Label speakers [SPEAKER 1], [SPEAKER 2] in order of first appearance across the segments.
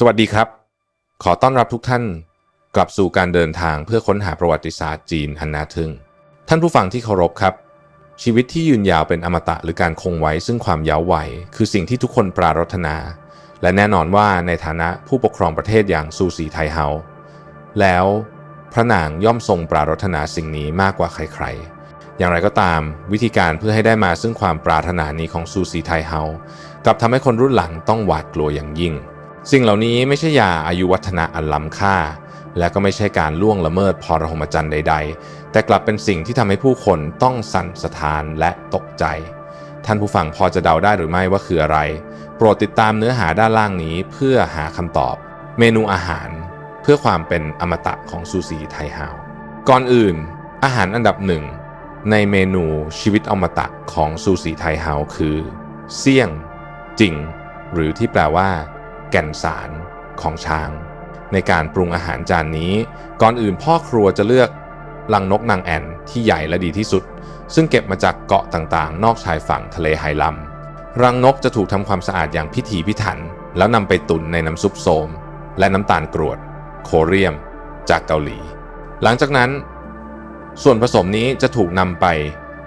[SPEAKER 1] สวัสดีครับ ขอต้อนรับทุกท่านกลับสู่การเดินทางเพื่อค้นหาประวัติศาสตร์จีนอันน่าทึ่ง ท่านผู้ฟังที่เคารพครับ ชีวิตที่ยืนยาวเป็นอมตะหรือการคงไว้ซึ่งความยาววัยคือสิ่งที่ทุกคนปรารถนา และแน่นอนว่าในฐานะผู้ปกครองประเทศอย่างซูสีไทเฮาแล้วพระนางย่อมทรงปรารถนาสิ่งนี้มากกว่าใครๆ อย่างไรก็ตามวิธีการเพื่อให้ได้มาซึ่งความปรารถนานี้ของซูสีไทเฮากลับทำให้คนรุ่นหลังต้องหวาดกลัวอย่างยิ่ง สิ่งเหล่านี้ไม่ใช่ยาอายุวัฒนะอันล้ำค่า และก็ไม่ใช่การล่วงละเมิดพรหมจรรย์ใด ๆ แต่กลับเป็นสิ่งที่ทำให้ผู้คนต้องสั่นสะท้านและตกใจ ท่านผู้ฟังพอจะเดาได้หรือไม่ว่าคืออะไร โปรดติดตามเนื้อหาด้านล่างนี้เพื่อหาคำตอบ เมนูอาหาร เพื่อความเป็นอมตะของซูซีไทยฮาวก่อนอื่น อาหารอันดับหนึ่งในเมนูชีวิตอมตะของซูซีไทเฮาคือ เสี่ยง จริง หรือที่แปลว่า แก่นสารของช้าง ในการปรุงอาหารจานนี้ ก่อนอื่นพ่อครัวจะเลือกลังนกนางแอ่นที่ใหญ่และดีที่สุด ซึ่งเก็บมาจากเกาะต่างๆ นอกชายฝั่งทะเลไฮลัมรังนกจะถูกทำความสะอาดอย่างพิถีพิถัน แล้วนำไปตุ๋นในน้ำซุปโสม และน้ำตาลกรวด โคเรียม จากเกาหลี หลังจากนั้น ส่วนผสมนี้จะถูกนำไป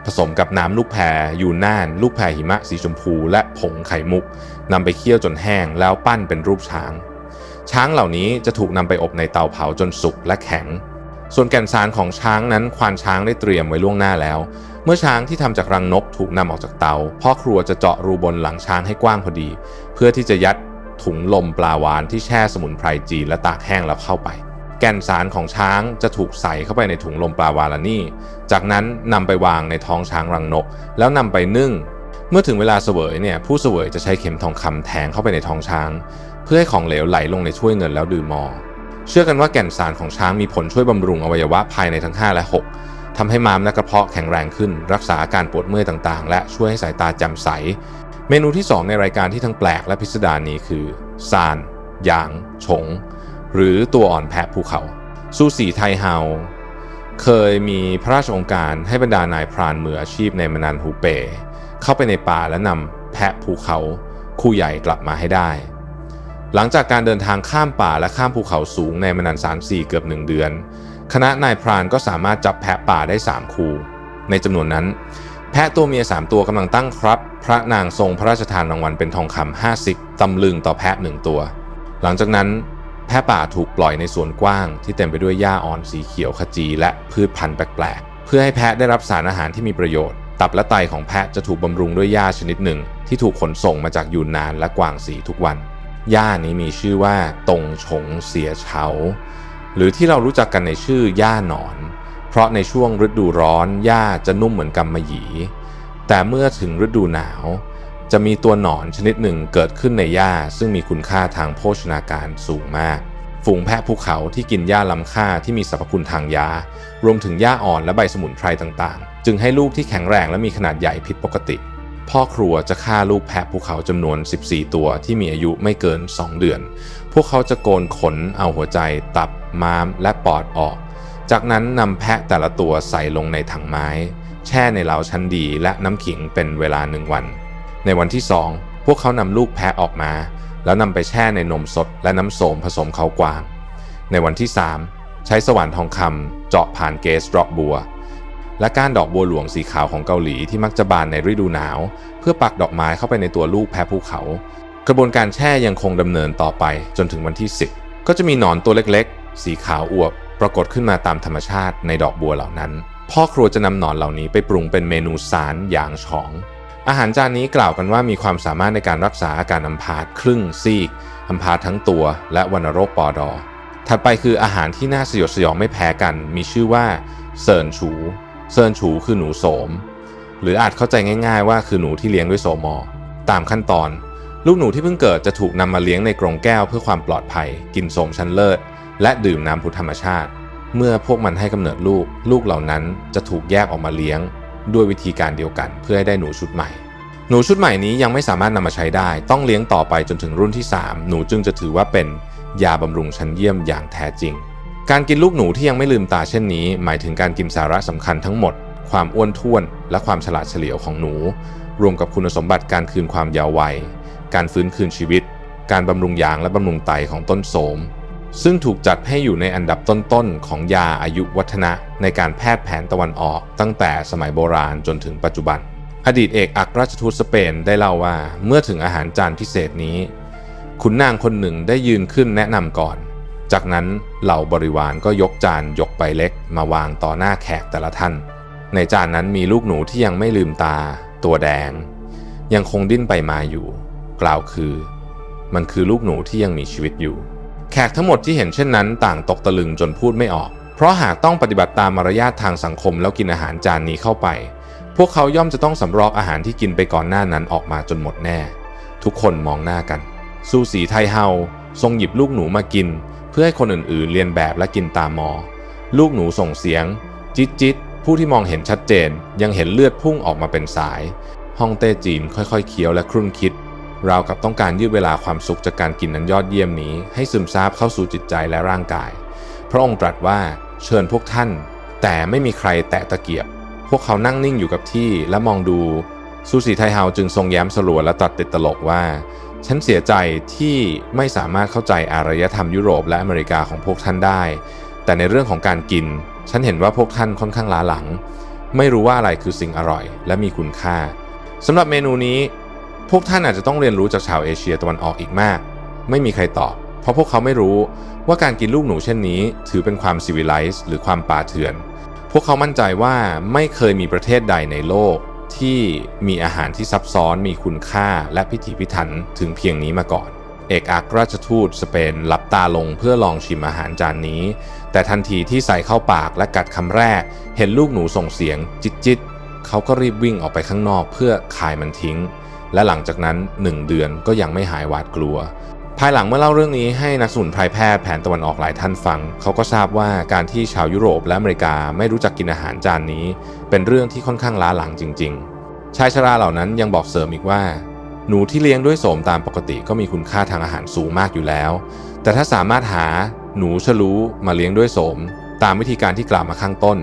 [SPEAKER 1] ผสมกับน้ำลูกแพรยูน่าน ลูกแพรหิมะสีชมพู และผงไข่มุกนำไปเคี่ยวจนแห้งแล้วปั้นเป็นรูปช้าง ช้างเหล่านี้จะถูกนำไปอบในเตาเผาจนสุกและแข็ง ส่วนแก่นสารของช้างนั้นควานช้างได้เตรียมไว้ล่วงหน้าแล้ว เมื่อช้างที่ทำจากรังนกถูกนำออกจากเตาพ่อครัวจะเจาะรูบนหลังช้างให้กว้างพอดี เพื่อที่จะยัดถุงลมปลาวานที่แช่สมุนไพรจีนและตากแห้งแล้วเข้าไป แก่นสารของช้างจะถูกใส่เข้าไปในถุงลมปลาวาลานี่ จากนั้นนำไปวางในท้องช้างรังนก แล้วนำไปนึ่ง เมื่อถึงเวลาเสวยเนี่ยผู้เสวยจะใช้เข็มทองคำแทงเข้าไปในท้องช้าง เพื่อให้ของเหลวไหลลงในถ้วยเงินแล้วดื่มมอ เชื่อกันว่าแก่นสารของช้างมีผลช่วยบำรุงอวัยวะภายในทั้ง 5 และ 6ทำให้ม้ามและกระเพาะแข็งแรงขึ้น รักษาอาการปวดเมื่อยต่างๆ และช่วยให้สายตาแจ่มใส เมนูที่ 2 ในรายการที่ทั้งแปลกและพิสดารนี้คือซานหยาง ฉง หรือตัวอ่อนแพะภูเขา ซูสีไทเฮาเคยมีพระราชองค์การให้บรรดานายพรานมืออาชีพในมนันฮูเป เข้าไปในป่าและนำแพะภูเขาคู่ใหญ่กลับมาให้ได้ หลังจากการเดินทางข้ามป่าและข้ามภูเขาสูงในมนันสารสี่เกือบหนึ่งเดือน คณะนายพรานก็สามารถจับแพะป่าได้ 3 คู่ ในจำนวนนั้น แพะตัวเมีย 3 ตัวกำลังตั้งครับ พระนางทรงพระราชทานรางวัลเป็นทองคำ50ตำลึงต่อแพะหนึ่งตัว หลังจากนั้น แพะป่าถูกปล่อยในสวนกว้าง ที่เต็มไปด้วยหญ้าอ่อนสีเขียวขจี และพืชพันธุ์แปลกๆ เพื่อให้แพะได้รับสารอาหารที่มีประโยชน์ ตับและไตของแพะจะถูกบำรุงด้วยหญ้าชนิดหนึ่ง ที่ถูกขนส่งมาจากยูนนานและกวางสีทุกวันหญ้านี้มีชื่อว่าตงฉงเสียเฉา หรือที่เรารู้จักกันในชื่อหญ้าหนอน เพราะในช่วงฤดูร้อนหญ้าจะนุ่มเหมือนกำมะหยี่แต่เมื่อถึงฤดูหนาว จะมีตัวหนอนชนิดหนึ่งเกิดขึ้นในหญ้า ซึ่งมีคุณค่าทางโภชนาการสูงมาก ฝูงแพะภูเขาที่กินหญ้าล้ำค่าที่มีสรรพคุณทางยา รวมถึงหญ้าอ่อนและใบสมุนไพรต่างๆ จึงให้ลูกที่แข็งแรงและมีขนาดใหญ่ผิดปกติ พ่อครัวจะฆ่าลูกแพะภูเขาจำนวน 14 ตัวที่มีอายุไม่เกิน 2 เดือน พวกเขาจะโกนขน เอาหัวใจ ตับ ม้าม และปอดออก จากนั้นนำแพะแต่ละตัวใส่ลงในถังไม้ แช่ในเหลาชั้นดีและน้ำขิงเป็นเวลาหนึ่งวัน ในวันที่ 2 พวกเขานำลูกแพะออกมา แล้วนำไปแช่ในนมสดและน้ำโสมผสมเขากวาง ในวันที่ 3 ใช้สว่านทองคำเจาะผ่านเกสดอกบัว และก้านดอกบัวหลวงสีขาวของเกาหลีที่มักจะบานในฤดูหนาว เพื่อปักดอกไม้เข้าไปในตัวลูกแพะภูเขา กระบวนการแช่ยังคงดำเนินต่อไปจนถึงวันที่ 10 ก็จะมีหนอนตัวเล็กๆ สีขาวอวบปรากฏขึ้นมาตามธรรมชาติในดอกบัวเหล่านั้น พ่อครัวจะนำหนอนเหล่านี้ไปปรุงเป็นเมนูสารอย่างฉอง อาหารจานนี้กล่าวกันว่ามีความสามารถในการรักษาอาการอัมพาตครึ่งซีกอัมพาตทั้งตัวและวัณโรคปอดอ ถัดไปคืออาหารที่น่าสยดสยองไม่แพ้กัน มีชื่อว่าเซินฉูเซินฉูคือหนูโสม หรืออาจเข้าใจง่ายๆว่าคือหนูที่เลี้ยงด้วยโสมอ ตามขั้นตอน ลูกหนูที่เพิ่งเกิดจะถูกนำมาเลี้ยงในกรงแก้วเพื่อความปลอดภัย กินโสมชั้นเลิศ และดื่มน้ำพุธรรมชาติ เมื่อพวกมันให้กำเนิดลูก ลูกเหล่านั้นจะถูกแยกออกมาเลี้ยง ด้วยวิธีการเดียวกัน เพื่อให้ได้หนูชุดใหม่ หนูชุดใหม่นี้ยังไม่สามารถนำมาใช้ได้ ต้องเลี้ยงต่อไปจนถึงรุ่นที่ 3 หนูจึงจะถือว่าเป็นยาบำรุงชั้นเยี่ยมอย่างแท้จริง การกินลูกหนูที่ยังไม่ลืมตาเช่นนี้ หมายถึงการกินสาระสำคัญทั้งหมด ความอ้วนท้วน และความฉลาดเฉลียวของหนู รวมกับคุณสมบัติการคืนความยาววัย การฟื้นคืนชีวิต การบำรุงยางและบำรุงไตของต้นโสม ซึ่งถูกจัดให้อยู่ในอันดับต้นๆ ของยาอายุวัฒนะในการแพทย์แผนตะวันออกตั้งแต่สมัยโบราณจนถึงปัจจุบัน อดีตเอกอัครราชทูตสเปนได้เล่าว่าเมื่อถึงอาหารจานพิเศษนี้ ขุนนางคนหนึ่งได้ยืนขึ้นแนะนำก่อน จากนั้นเหล่าบริวารก็ยกจานยกใบเล็ก มาวางต่อหน้าแขกแต่ละท่าน ในจานนั้นมีลูกหนูที่ยังไม่ลืมตา ตัวแดง ยังคงดิ้นไปมาอยู่ กล่าวคือ มันคือลูกหนูที่ยังมีชีวิตอยู่ แขกทั้งหมดที่เห็นเช่นนั้น ต่างตกตะลึงจนพูดไม่ออก เพราะหากต้องปฏิบัติตามมารยาททางสังคมแล้วกินอาหารจานนี้เข้าไป พวกเขาย่อมจะต้องสำรอกอาหารที่กินไปก่อนหน้านั้นออกมาจนหมดแน่ ทุกคนมองหน้ากัน ซูสีไทเฮาทรงหยิบลูกหนูมากิน เพื่อให้คนอื่นๆ เรียนแบบและกินตามมอ ลูกหนูส่งเสียง จิตจิตผู้ที่มองเห็นชัดเจน ยังเห็นเลือดพุ่งออกมาเป็นสายฮ่องเต้จีนค่อยๆเคี้ยวและครุ่นคิด เรากับต้องการยืดเวลาความสุขจากการกินนั้นยอดเยี่ยมนี้ ให้ซึมซาบเข้าสู่จิตใจและร่างกาย พระองค์ตรัสว่าเชิญพวกท่าน แต่ไม่มีใครแตะตะเกียบ พวกเขานั่งนิ่งอยู่กับที่และมองดูซูสีไทเฮาจึงทรงแย้มสลัวและตรัสติดตลกว่า ฉันเสียใจที่ไม่สามารถเข้าใจอารยธรรมยุโรปและอเมริกาของพวกท่านได้ แต่ในเรื่องของการกิน ฉันเห็นว่าพวกท่านค่อนข้างล้าหลัง ไม่รู้ว่าอะไรคือสิ่งอร่อย และมีคุณค่าสำหรับเมนูนี้ พวกท่านอาจจะต้องเรียนรู้จากชาวเอเชียตะวันออกอีกมาก ไม่มีใครตอบ เพราะพวกเขาไม่รู้ว่าการกินลูกหนูเช่นนี้ ถือเป็นความซีวิไลซ์หรือความป่าเถื่อน พวกเขามั่นใจว่าไม่เคยมีประเทศใดในโลก ที่มีอาหารที่ซับซ้อน มีคุณค่าและพิถีพิถันถึงเพียงนี้มาก่อน เอกอัครราชทูตสเปนหลับตาลงเพื่อลองชิมอาหารจานนี้ แต่ทันทีที่ใส่เข้าปากและกัดคำแรก เห็นลูกหนูส่งเสียงจิตจิตเขาก็รีบวิ่งออกไปข้างนอกเพื่อคายมันทิ้ง และหลังจากนั้น 1 เดือนก็ยังไม่หายหวาดกลัว ภายหลังเมื่อเล่าเรื่องนี้ให้นักสมุนไพรแพทย์แผนตะวันออกหลายท่านฟัง เขาก็ทราบว่าการที่ชาวยุโรปและอเมริกาไม่รู้จักกินอาหารจานนี้ เป็นเรื่องที่ค่อนข้างล้าหลังจริง ๆ ชายชราเหล่านั้นยังบอกเสริมอีกว่า หนูที่เลี้ยงด้วยโสมตามปกติก็มีคุณค่าทางอาหารสูงมากอยู่แล้ว แต่ถ้าสามารถหาหนูฉลูมาเลี้ยงด้วยโสม ตามวิธีการที่กล่าวมาข้างต้น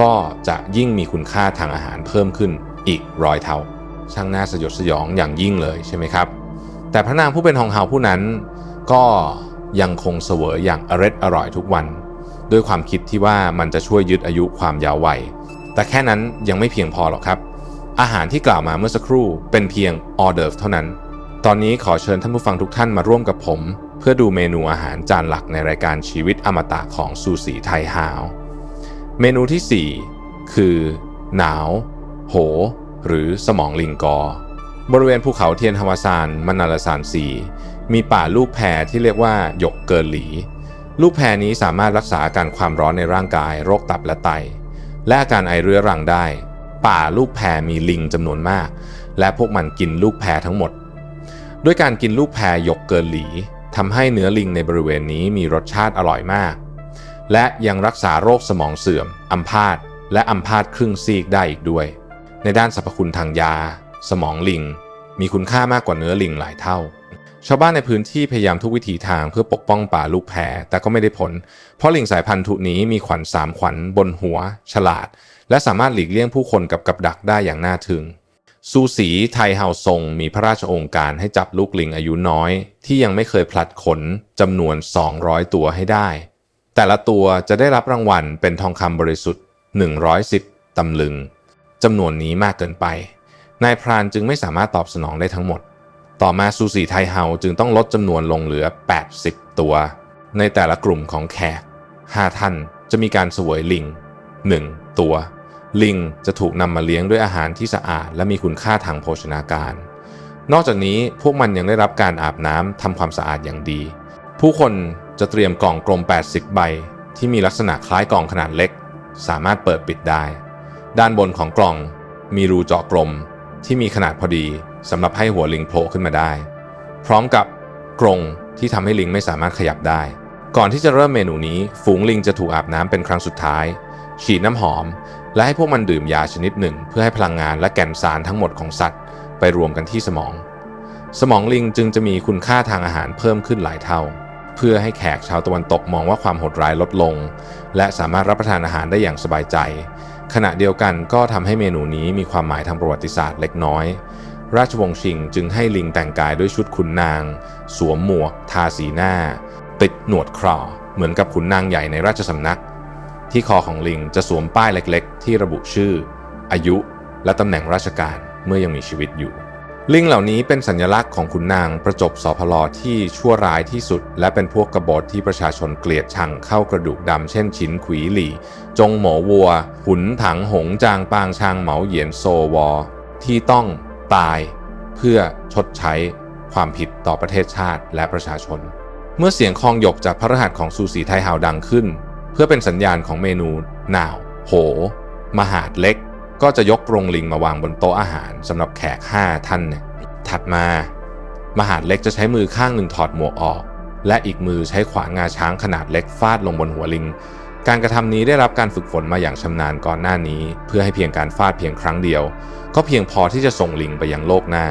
[SPEAKER 1] ก็จะยิ่งมีคุณค่าทางอาหารเพิ่มขึ้นอีกร้อยเท่า ช่างน่าสยดสยองอย่างยิ่งเลยใช่ไหมครับ แต่พระนางผู้เป็นฮองเฮาผู้นั้น ก็ยังคงเสวยอย่างอร็ดอร่อยทุกวัน ด้วยความคิดที่ว่ามันจะช่วยยึดอายุความยาววัย แต่แค่นั้นยังไม่เพียงพอหรอกครับ อาหารที่กล่าวมาเมื่อสักครู่เป็นเพียงออเดิร์ฟเท่านั้น ตอนนี้ขอเชิญท่านผู้ฟังทุกท่านมาร่วมกับผม เพื่อดูเมนูอาหารจานหลักในรายการชีวิตอมตะของซูสีไทยฮาว เมนูที่ 4 คือ หนาว โห หรือสมองลิงกอ บริเวณภูเขาเทียนฮาวาซานมนาลาซานซีมีป่าลูกแพรที่เรียกว่าหยกเกินหลี ลูกแพรนี้สามารถรักษาอาการความร้อนในร่างกาย โรคตับและไต และอาการไอเรื้อรังได้ ป่าลูกแพรมีลิงจำนวนมาก และพวกมันกินลูกแพรทั้งหมด ด้วยการกินลูกแพรหยกเกินหลีทำให้เนื้อลิงในบริเวณนี้มีรสชาติอร่อยมาก และยังรักษาโรคสมองเสื่อมอัมพาตและอัมพาตครึ่งซีกได้อีกด้วย ในด้านสรรพคุณทางยา สมองลิง มีคุณค่ามากกว่าเนื้อลิงหลายเท่า ชาวบ้านในพื้นที่พยายามทุกวิถีทางเพื่อปกป้องป่าลูกแพรแต่ก็ไม่ได้ผล เพราะลิงสายพันธุ์ทุนี้มีขวัญสามขวัญบนหัว ฉลาด และสามารถหลีกเลี่ยงผู้คนกับกับดักได้อย่างน่าทึ่งซูสีไทเฮาทรงมีพระราชโองการให้จับลูกลิงอายุน้อย ที่ยังไม่เคยพลัดขนจำนวน 200 ตัวให้ได้ แต่ละตัวจะได้รับรางวัลเป็นทองคำบริสุทธิ์ 110ตำลึง จำนวนนี้มากเกินไป นายพรานจึงไม่สามารถตอบสนองได้ทั้งหมด ต่อมาซูสีไทเฮาจึงต้องลดจำนวนลงเหลือ 80 ตัว ในแต่ละกลุ่มของแขก5ท่านจะมีการสวยลิง 1 ตัว ลิงจะถูกนำมาเลี้ยงด้วยอาหารที่สะอาด และมีคุณค่าทางโภชนาการ นอกจากนี้พวกมันยังได้รับการอาบน้ำทำความสะอาดอย่างดี ผู้คนจะเตรียมกล่องกลม 80 ใบ ที่มีลักษณะคล้ายกล่องขนาดเล็ก สามารถเปิดปิดได้ ด้านบนของกล่องมีรูเจาะกลมที่มีขนาดพอดีสำหรับให้หัวลิงโผล่ขึ้นมาได้ พร้อมกับกรงที่ทำให้ลิงไม่สามารถขยับได้ ก่อนที่จะเริ่มเมนูนี้ ฝูงลิงจะถูกอาบน้ำเป็นครั้งสุดท้าย ฉีดน้ำหอม และให้พวกมันดื่มยาชนิดหนึ่ง เพื่อให้พลังงานและแก่นสารทั้งหมดของสัตว์ ไปรวมกันที่สมอง สมองลิงจึงจะมีคุณค่าทางอาหารเพิ่มขึ้นหลายเท่า เพื่อให้แขกชาวตะวันตกมองว่าความโหดร้ายลดลง และสามารถรับประทานอาหารได้อย่างสบายใจ ขณะเดียวกันก็ทำให้เมนูนี้มีความหมายทางประวัติศาสตร์เล็กน้อย ราชวงศ์ชิงจึงให้ลิงแต่งกายด้วยชุดขุนนาง สวมหมวก ทาสีหน้า ติดหนวดครอเหมือนกับขุนนางใหญ่ในราชสำนัก ที่คอของลิงจะสวมป้ายเล็กๆ ที่ระบุชื่อ อายุ และตำแหน่งราชการเมื่อยังมีชีวิตอยู่ ลิงเหล่านี้เป็นสัญลักษณ์ของขุนนางประจบสพลที่ชั่วร้ายที่สุด และเป็นพวกกบฏที่ประชาชนเกลียดชังเข้ากระดูกดำเช่นชินขวีหลี่ จงหมอวัว หุนถังหงจางปางชางเหมาเหยียนโซวอ ที่ต้องตายเพื่อชดใช้ความผิดต่อประเทศชาติและประชาชน เมื่อเสียงคองหยกจากพระรหัสของซูสีไทยฮาวดังขึ้น เพื่อเป็นสัญญาณของเมนูหนาว โห มหาดเล็ก ก็จะยกกรงลิงมาวางบนโต๊ะอาหารสำหรับแขก 5 ท่านเนี่ยถัดมา มหาดเล็กจะใช้มือข้างหนึ่งถอดหมวกออก และอีกมือใช้ขวานงาช้างขนาดเล็กฟาดลงบนหัวลิง การกระทำนี้ได้รับการฝึกฝนมาอย่างชำนาญก่อนหน้านี้ เพื่อให้เพียงการฟาดเพียงครั้งเดียว ก็เพียงพอที่จะส่งลิงไปยังโลกหน้า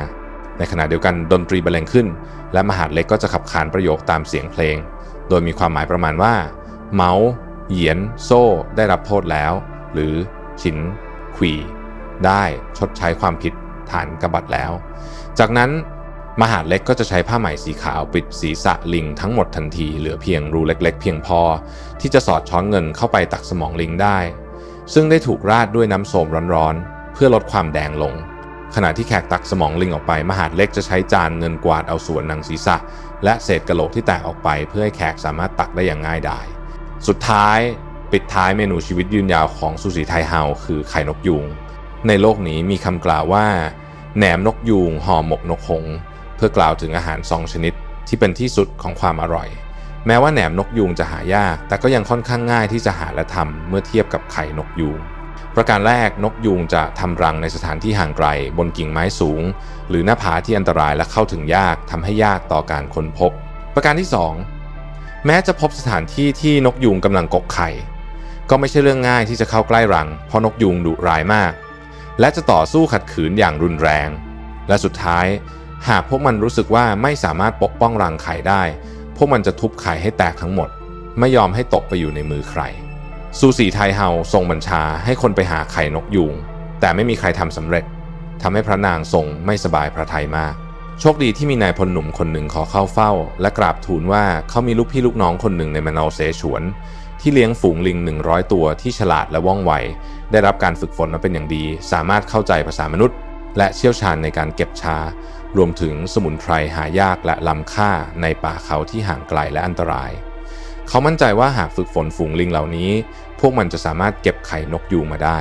[SPEAKER 1] ในขณะเดียวกันดนตรีบรรเลงขึ้น และมหาดเล็กก็จะขับขานประโยคตามเสียงเพลง โดยมีความหมายประมาณว่า เมาส์เหยียน โซ่ ได้รับโทษแล้ว หรือฉิน ขวีได้ชดใช้ความผิดฐานกบัดแล้ว จากนั้นมหาดเล็กก็จะใช้ผ้าไหมสีขาวปิดศีรษะลิงทั้งหมดทันทีเหลือเพียงรูเล็กๆ เพียงพอ ที่จะสอดช้อนเงินเข้าไปตักสมองลิงได้ ซึ่งได้ถูกราดด้วยน้ำโสมร้อนๆ เพื่อลดความแดงลง ขณะที่แขกตักสมองลิงออกไป มหาดเล็กจะใช้จานเงินกวาดเอาส่วนหนังศีรษะ และเศษกระโหลกที่แตกออกไป เพื่อให้แขกสามารถตักได้อย่างง่ายดาย สุดท้าย ปิดท้ายเมนูชีวิตยืนยาวของซูสีไทยเฮาคือไข่นกยูง ในโลกนี้มีคำกล่าวว่าแหนมนกยูงห่อหมกนกหง เพื่อกล่าวถึงอาหารสองชนิดที่เป็นที่สุดของความอร่อย แม้ว่าแหนมนกยูงจะหายาก แต่ก็ยังค่อนข้างง่ายที่จะหาและทำเมื่อเทียบกับไข่นกยูง ประการแรกนกยูงจะทำรังในสถานที่ห่างไกล บนกิ่งไม้สูง หรือหน้าผาที่อันตรายและเข้าถึงยากทำให้ยากต่อการค้นพบ ประการที่ 2 แม้จะพบสถานที่ที่นกยูงกำลังกกไข่ ก็ไม่ใช่เรื่องง่ายที่จะเข้าใกล้รังเพราะนกยูงดุร้ายมาก และจะต่อสู้ขัดขืนอย่างรุนแรง และสุดท้าย หากพวกมันรู้สึกว่าไม่สามารถปกป้องรังไข่ได้ พวกมันจะทุบไข่ให้แตกทั้งหมด ไม่ยอมให้ตกไปอยู่ในมือใคร ซูสีไทเฮาทรงบัญชาให้คนไปหาไข่นกยูงแต่ไม่มีใครทำสำเร็จทำให้พระนางทรงไม่สบายพระทัยมากโชคดีที่มีนายพลหนุ่มคนหนึ่งขอเข้าเฝ้า และกราบทูลว่าเขามีลูกพี่ลูกน้องคนหนึ่งในมะนาเสฉวน ที่เลี้ยงฝูงลิง 100 ตัวที่ฉลาดและว่องไว ได้รับการฝึกฝนมาเป็นอย่างดี สามารถเข้าใจภาษามนุษย์ และเชี่ยวชาญในการเก็บชา รวมถึงสมุนไพรหายากและล้ำค่าในป่าเขาที่ห่างไกลและอันตราย เขามั่นใจว่าหากฝึกฝนฝูงลิงเหล่านี้ พวกมันจะสามารถเก็บไข่นกยูงมาได้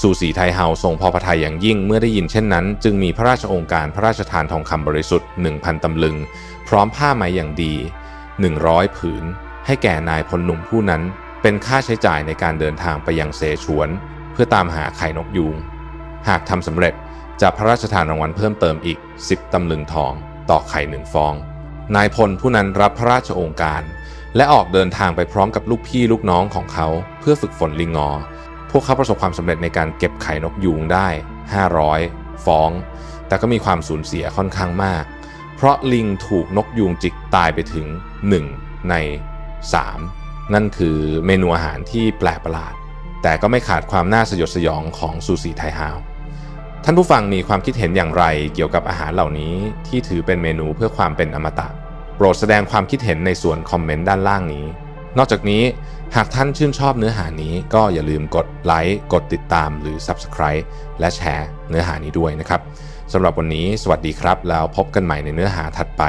[SPEAKER 1] สูสีไทเฮาทรงพอพระทัยอย่างยิ่งเมื่อได้ยินเช่นนั้น จึงมีพระราชองค์การพระราชทานทองคำบริสุทธิ์ 1,000ตำลึง พร้อมผ้าไหมอย่างดี 100 ผืน ให้แก่นายพลหนุ่มผู้นั้นเป็นค่าใช้จ่ายในการเดินทางไปยังเสฉวน เพื่อตามหาไข่นกยูง หากทำสำเร็จจะพระราชทานรางวัลเพิ่มเติมอีก 10ตำลึงทอง ต่อไข่หนึ่งฟอง นายพลผู้นั้นรับพระราชโองการ และออกเดินทางไปพร้อมกับลูกพี่ลูกน้องของเขา เพื่อฝึกฝนลิงงอ พวกเขาประสบความสำเร็จในการเก็บไข่นกยูงได้ 500 ฟอง แต่ก็มีความสูญเสียค่อนข้างมาก เพราะลิงถูกนกยูงจิกตายไปถึง 1 ใน 3 นั่นคือเมนูอาหารที่แปลกประหลาด แต่ก็ไม่ขาดความน่าสยดสยองของซูสีไทฮาวท่านผู้ฟังมีความคิดเห็นอย่างไรเกี่ยวกับอาหารเหล่านี้ที่ถือเป็นเมนูเพื่อความเป็นอมตะ โปรดแสดงความคิดเห็นในส่วนคอมเมนต์ด้านล่างนี้ นอกจากนี้หากท่านชื่นชอบเนื้อหานี้ก็อย่าลืมกดไลค์กดติดตามหรือ Subscribe และแชร์เนื้อหานี้ด้วยนะครับสำหรับวันนี้สวัสดีครับ แล้วพบกันใหม่ในเนื้อหาถัดไป